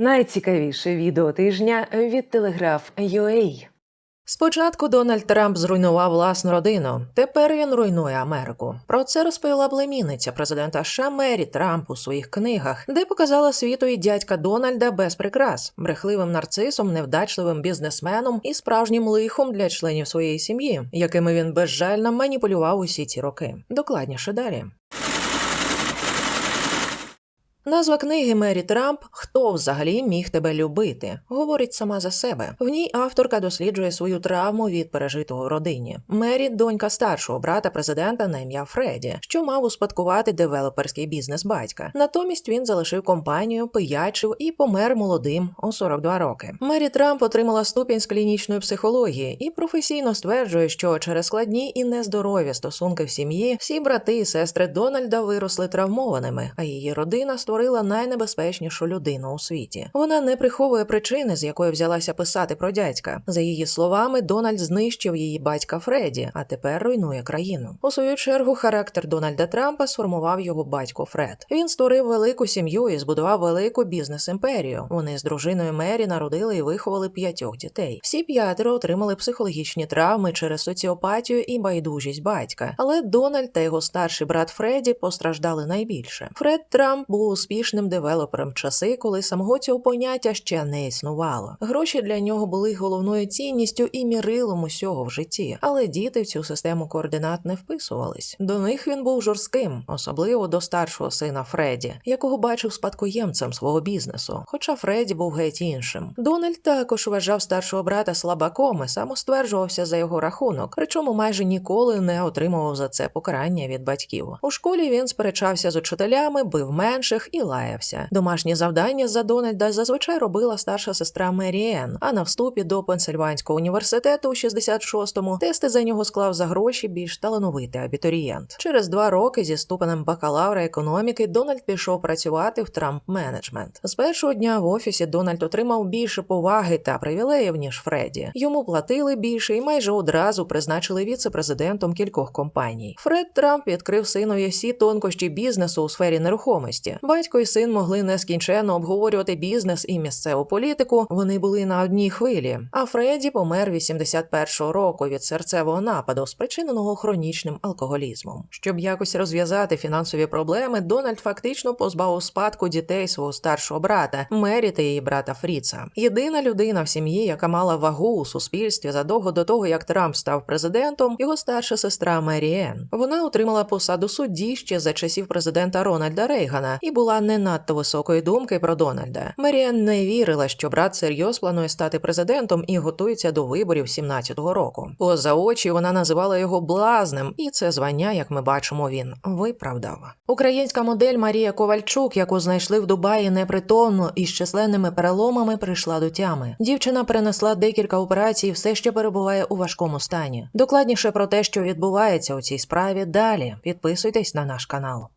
Найцікавіше відео тижня від Телеграф UA. Спочатку Дональд Трамп зруйнував власну родину. Тепер він руйнує Америку. Про це розповіла племінниця президента США Мері Трамп у своїх книгах, де показала світові дядька Дональда без прикрас, брехливим нарцисом, невдачливим бізнесменом і справжнім лихом для членів своєї сім'ї, якими він безжально маніпулював усі ці роки. Докладніше далі. Назва книги Мері Трамп Хто взагалі міг тебе любити? говорить сама за себе. В ній авторка досліджує свою травму від пережитого в родині. Мері донька старшого брата президента на ім'я Фредді, що мав успадкувати девелоперський бізнес батька. Натомість він залишив компанію, пиячив і помер молодим у 42 роки. Мері Трамп отримала ступінь з клінічної психології і професійно стверджує, що через складні і нездорові стосунки в сім'ї всі брати і сестри Дональда виросли травмованими, а її родина створила найнебезпечнішу людину у світі. Вона не приховує причини, з якої взялася писати про дядька. За її словами, Дональд знищив її батька Фредді, а тепер руйнує країну. У свою чергу характер Дональда Трампа сформував його батько Фред. Він створив велику сім'ю і збудував велику бізнес-імперію. Вони з дружиною Мері народили і виховали п'ятьох дітей. Всі п'ятеро отримали психологічні травми через соціопатію і байдужість батька. Але Дональд та його старший брат Фредді постраждали найбільше. Фред Трамп був успішним девелопером часи, коли самого цього поняття ще не існувало. Гроші для нього були головною цінністю і мірилом усього в житті, але діти в цю систему координат не вписувались. До них він був жорстким, особливо до старшого сина Фредді, якого бачив спадкоємцем свого бізнесу. Хоча Фредді був геть іншим. Дональд також вважав старшого брата слабаком і самостверджувався за його рахунок, причому майже ніколи не отримував за це покарання від батьків. У школі він сперечався з учителями, бив менших і лаявся. Домашні завдання за Дональда зазвичай робила старша сестра Меріен, а на вступі до Пенсильванського університету у 66-му тести за нього склав за гроші більш талановитий абітурієнт. Через два роки зі ступенем бакалавра економіки Дональд пішов працювати в Трамп менеджмент. З першого дня в офісі Дональд отримав більше поваги та привілеїв ніж Фредді. Йому платили більше і майже одразу призначили віце-президентом кількох компаній. Фред Трамп відкрив синові всі тонкощі бізнесу у сфері нерухомості. Батько і син могли нескінченно обговорювати бізнес і місцеву політику. Вони були на одній хвилі. А Фредді помер 81-го року від серцевого нападу, спричиненого хронічним алкоголізмом. Щоб якось розв'язати фінансові проблеми, Дональд фактично позбав у спадку дітей свого старшого брата Мері та її брата Фріца. Єдина людина в сім'ї, яка мала вагу у суспільстві задовго до того, як Трамп став президентом, його старша сестра Меріен. Вона отримала посаду судді ще за часів президента Рональда Рейгана і була не надто високої думки про Дональда. Меріан не вірила, що брат серйоз планує стати президентом і готується до виборів 17-го року. Поза очі вона називала його блазнем, і це звання, як ми бачимо, він виправдав. Українська модель Марія Ковальчук, яку знайшли в Дубаї непритомно і з численними переломами, прийшла до тями. Дівчина перенесла декілька операцій, все ще перебуває у важкому стані. Докладніше про те, що відбувається у цій справі, далі підписуйтесь на наш канал.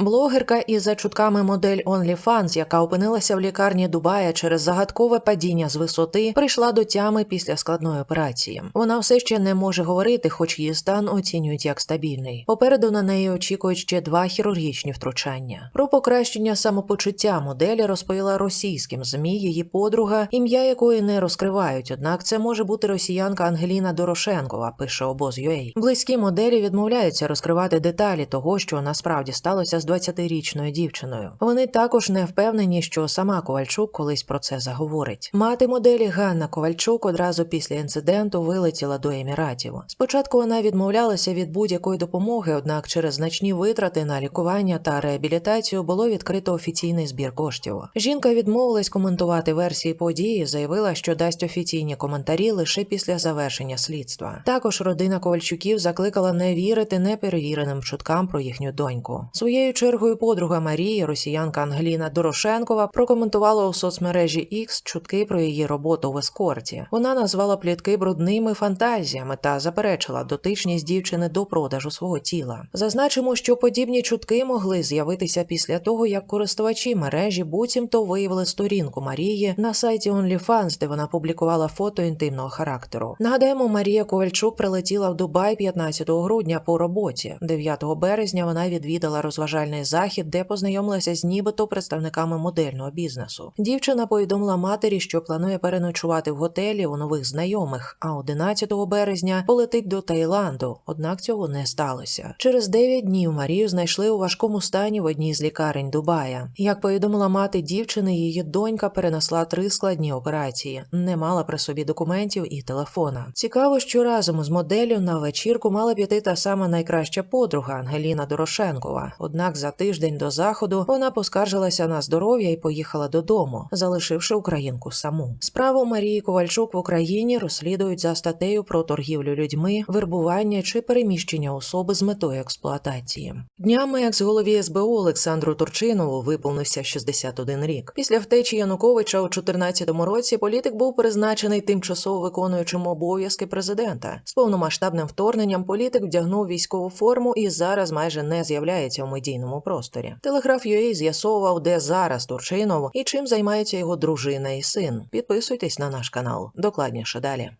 Блогерка із за чутками модель OnlyFans, яка опинилася в лікарні Дубая через загадкове падіння з висоти, прийшла до тями після складної операції. Вона все ще не може говорити, хоч її стан оцінюють як стабільний. Попереду на неї очікують ще два хірургічні втручання. Про покращення самопочуття моделі розповіла російським змі її подруга, ім'я якої не розкривають. Однак це може бути росіянка Ангеліна Дорошенкова. Пише обоз.ua. Близькі моделі відмовляються розкривати деталі того, що насправді сталося з 20-річною дівчиною. Вони також не впевнені, що сама Ковальчук колись про це заговорить. Мати моделі Ганна Ковальчук одразу після інциденту вилетіла до Еміратів. Спочатку вона відмовлялася від будь-якої допомоги, однак через значні витрати на лікування та реабілітацію було відкрито офіційний збір коштів. Жінка відмовилась коментувати версії події, заявила, що дасть офіційні коментарі лише після завершення слідства. Також родина Ковальчуків закликала не вірити неперевіреним чуткам про їхню доньку. Своєю чергою подруга Марії, росіянка Ангеліна Дорошенкова, прокоментувала у соцмережі X чутки про її роботу в ескорті. Вона назвала плітки брудними фантазіями та заперечила дотичність дівчини до продажу свого тіла. Зазначимо, що подібні чутки могли з'явитися після того, як користувачі мережі буцімто виявили сторінку Марії на сайті OnlyFans, де вона публікувала фото інтимного характеру. Нагадаємо, Марія Ковальчук прилетіла в Дубай 15 грудня по роботі. 9 березня вона відвідала розважальний розважальний захід, де познайомилася з нібито представниками модельного бізнесу. Дівчина повідомила матері, що планує переночувати в готелі у нових знайомих, а 11 березня полетить до Таїланду. Однак цього не сталося. Через 9 днів Марію знайшли у важкому стані в одній з лікарень Дубая. Як повідомила мати дівчини, її донька перенесла три складні операції, не мала при собі документів і телефона. Цікаво, що разом з моделлю на вечірку мала піти та сама найкраща подруга Ангеліна Дорошенкова. Однак за тиждень до заходу вона поскаржилася на здоров'я і поїхала додому, залишивши українку саму. Справу Марії Ковальчук в Україні розслідують за статтею про торгівлю людьми, вербування чи переміщення особи з метою експлуатації. Днями екс-голові СБУ Олександру Турчинову виповнився 61 рік. Після втечі Януковича у 2014 році політик був призначений тимчасово виконуючим обов'язки президента. З повномасштабним вторгненням політик вдягнув військову форму і зараз майже не з'являється у медійному просторі. Телеграф UA з'ясовував, де зараз Турчинов і чим займається його дружина і син. Підписуйтесь на наш канал. Докладніше далі.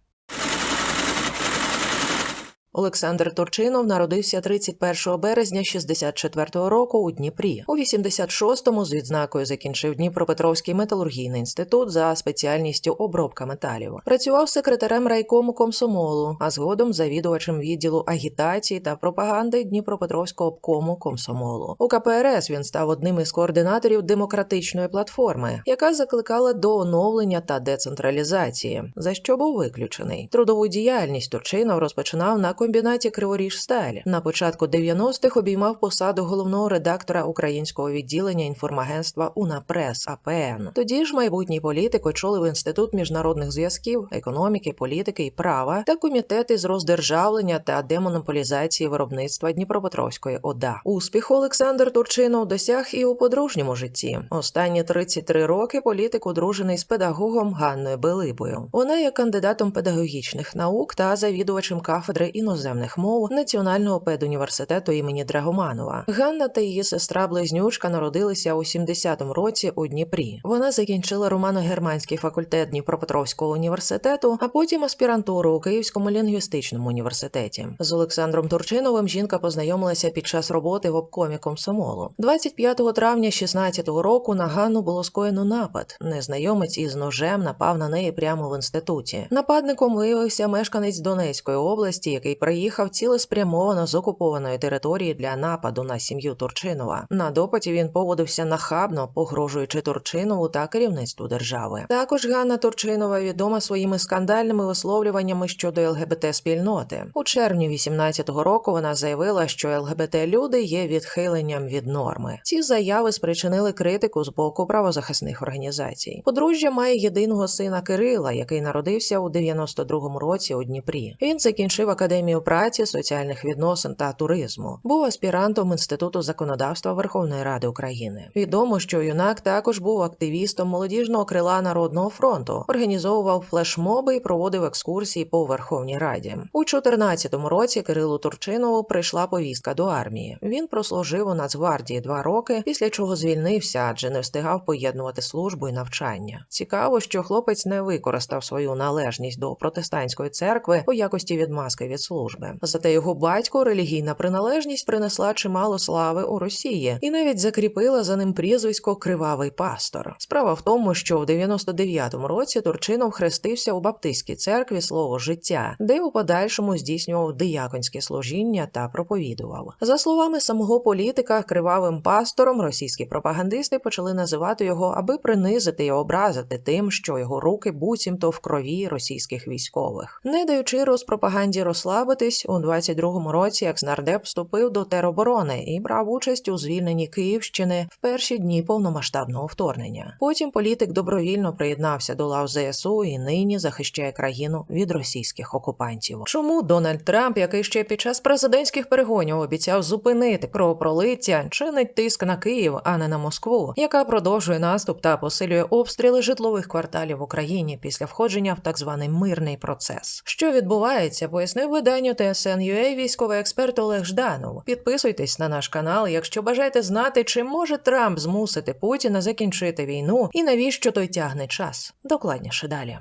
Олександр Турчинов народився 31 березня 64-го року у Дніпрі. У 86-му з відзнакою закінчив Дніпропетровський металургійний інститут за спеціальністю обробка металів. Працював секретарем райкому комсомолу, а згодом завідувачем відділу агітації та пропаганди Дніпропетровського обкому комсомолу. У КПРС він став одним із координаторів демократичної платформи, яка закликала до оновлення та децентралізації, за що був виключений. Трудову діяльність Турчинов розпочинав на комбінаті Криворіжсталь. На початку 90-х обіймав посаду головного редактора українського відділення інформагентства УНАПРЕС АПН. Тоді ж майбутній політик очолив інститут міжнародних зв'язків, економіки, політики і права та комітети з роздержавлення та демонополізації виробництва Дніпропетровської ОДА. Успіху Олександр Турчинов досяг і у подружньому житті. Останні 33 роки політик одружений з педагогом Ганною Белибою. Вона є кандидатом педагогічних наук та завідувачем кафедри іноземних мов Національного педуніверситету імені Драгоманова. Ганна та її сестра близнючка народилися у 70-му році у Дніпрі. Вона закінчила романо-германський факультет Дніпропетровського університету, а потім аспірантуру у Київському лінгвістичному університеті. З Олександром Турчиновим жінка познайомилася під час роботи в обкомі комсомолу. 25 травня 16-го року на Ганну було скоєно напад. Незнайомець із ножем напав на неї прямо в інституті. Нападником виявився мешканець Донецької області, який приїхав цілеспрямовано з окупованої території для нападу на сім'ю Турчинова. На допиті він поводився нахабно, погрожуючи Турчинову та керівництву держави. Також Ганна Турчинова відома своїми скандальними висловлюваннями щодо ЛГБТ спільноти. У червні 18-го року вона заявила, що ЛГБТ люди є відхиленням від норми. Ці заяви спричинили критику з боку правозахисних організацій. Подружжя має єдиного сина Кирила, який народився у 92-му році у Дніпрі. Він закінчив академію праці, соціальних відносин та туризму. Був аспірантом інституту законодавства Верховної Ради України. Відомо, що юнак також був активістом молодіжного крила Народного фронту, організовував флешмоби і проводив екскурсії по Верховній Раді. У 14-му році Кирилу Турчинову прийшла повістка до армії. Він прослужив у Нацгвардії два роки, після чого звільнився, адже не встигав поєднувати службу і навчання. Цікаво, що хлопець не використав свою належність до протестантської церкви у якості відмазки від служби. Зате його батько релігійна приналежність принесла чимало слави у Росії і навіть закріпила за ним прізвисько Кривавий пастор. Справа в тому, що в 99-му році Турчинов хрестився у баптистській церкві слово життя, де у подальшому здійснював дияконське служіння та проповідував. За словами самого політика, кривавим пастором російські пропагандисти почали називати його, аби принизити і образити тим, що його руки буцімто в крові російських військових, не даючи розпропаганді розслабитись, у 22-му році екснардеп вступив до тероборони і брав участь у звільненні Київщини в перші дні повномасштабного вторгнення. Потім політик добровільно приєднався до лав ЗСУ і нині захищає країну від російських окупантів. Чому Дональд Трамп, який ще під час президентських перегонів обіцяв зупинити кровопролиття, чинить тиск на Київ, а не на Москву, яка продовжує наступ та посилює обстріли житлових кварталів в Україні після входження в так званий мирний процес? Що відбувається, пояснив виданню TSN.ua військовий експерт Олег Жданов. Підписуйтесь на наш канал, якщо бажаєте знати, чи може Трамп змусити Путіна закінчити війну і навіщо той тягне час. Докладніше далі.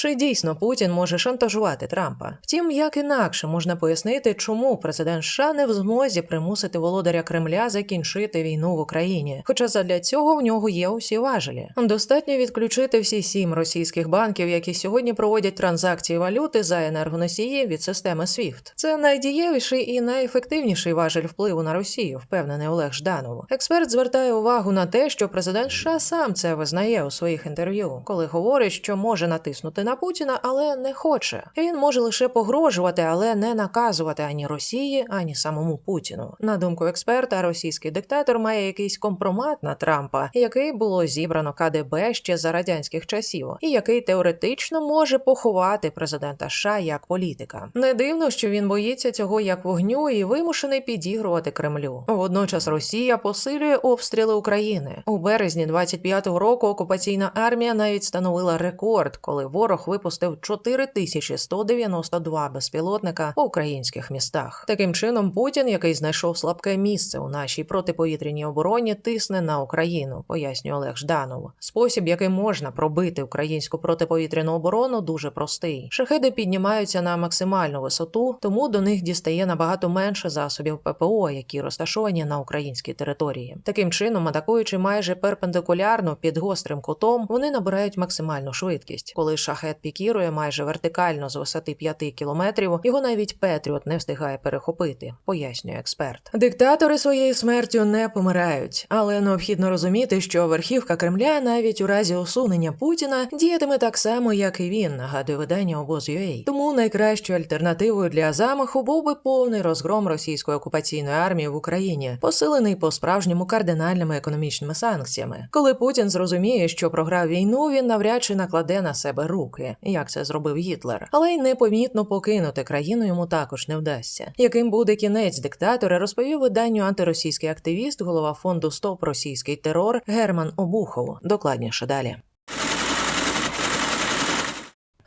Чи дійсно Путін може шантажувати Трампа? Втім, як інакше можна пояснити, чому президент США не в змозі примусити володаря Кремля закінчити війну в Україні, хоча задля цього в нього є усі важелі. Достатньо відключити всі сім російських банків, які сьогодні проводять транзакції валюти за енергоносії від системи SWIFT. Це найдієвіший і найефективніший важель впливу на Росію, впевнений Олег Жданов. Експерт звертає увагу на те, що президент США сам це визнає у своїх інтерв'ю, коли говорить, що може натиснути на Путіна, але не хоче. Він може лише погрожувати, але не наказувати ані Росії, ані самому Путіну. На думку експерта, російський диктатор має якийсь компромат на Трампа, який було зібрано КДБ ще за радянських часів, і який теоретично може поховати президента США як політика. Не дивно, що він боїться цього як вогню і вимушений підігрувати Кремлю. Водночас Росія посилює обстріли України у березні 25-го року. Окупаційна армія навіть встановила рекорд, коли ворог випустив 4192 безпілотника по українських містах. Таким чином, Путін, який знайшов слабке місце у нашій протиповітряній обороні, тисне на Україну, пояснює Олег Жданов. Спосіб, який можна пробити українську протиповітряну оборону, дуже простий. Шахеди піднімаються на максимальну висоту, тому до них дістає набагато менше засобів ППО, які розташовані на українській території. Таким чином, атакуючи майже перпендикулярно під гострим кутом, вони набирають максимальну швидкість. Коли шахет пікірує майже вертикально з висоти 5 кілометрів, його навіть Петріот не встигає перехопити, пояснює експерт. Диктатори своєю смертю не помирають, але необхідно розуміти, що верхівка Кремля навіть у разі усунення Путіна діятиме так само, як і він, нагадує видання обоз.ua. Тому найкращою альтернативою для замаху був би повний розгром російської окупаційної армії в Україні, посилений по справжньому кардинальними економічними санкціями. Коли Путін зрозуміє, що програв війну, він навряд чи накладе на себе руки, як це зробив Гітлер, але й непомітно покинути країну йому також не вдасться. Яким буде кінець диктатора, розповів виданню антиросійський активіст, голова фонду Стоп російський терор Герман Обухов. Докладніше далі.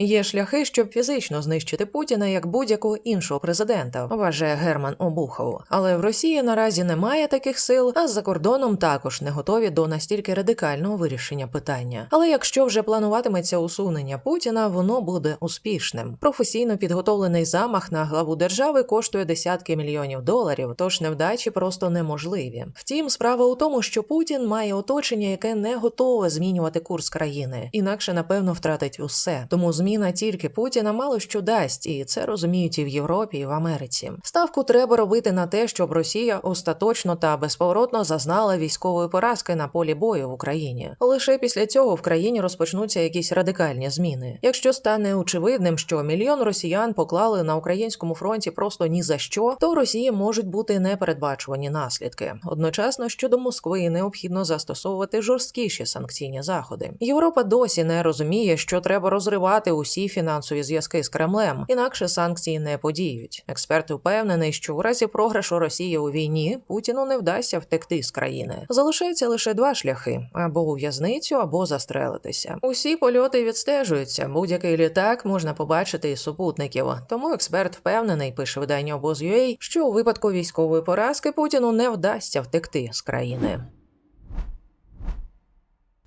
Є шляхи, щоб фізично знищити Путіна як будь-якого іншого президента, вважає Герман Обухов. Але в Росії наразі немає таких сил, а за кордоном також не готові до настільки радикального вирішення питання. Але якщо вже плануватиметься усунення Путіна, воно буде успішним. Професійно підготовлений замах на главу держави коштує десятки мільйонів доларів, тож невдачі просто неможливі. Втім, справа у тому, що Путін має оточення, яке не готове змінювати курс країни, інакше напевно втратить усе. Тому зміна тільки Путіна мало що дасть, і це розуміють і в Європі, і в Америці. Ставку треба робити на те, щоб Росія остаточно та безповоротно зазнала військової поразки на полі бою в Україні. Лише після цього в країні розпочнуться якісь радикальні зміни. Якщо стане очевидним, що мільйон росіян поклали на українському фронті просто ні за що, то в Росії можуть бути непередбачувані наслідки. Одночасно щодо Москви необхідно застосовувати жорсткіші санкційні заходи. Європа досі не розуміє, що треба розривати усі фінансові зв'язки з Кремлем, інакше санкції не подіють. Експерт впевнений, що у разі програшу Росії у війні Путіну не вдасться втекти з країни. Залишаються лише два шляхи: або у в'язницю, або застрелитися. Усі польоти відстежуються. Будь-який літак можна побачити із супутників. Тому експерт впевнений, пише видання обоз.ua, що у випадку військової поразки Путіну не вдасться втекти з країни.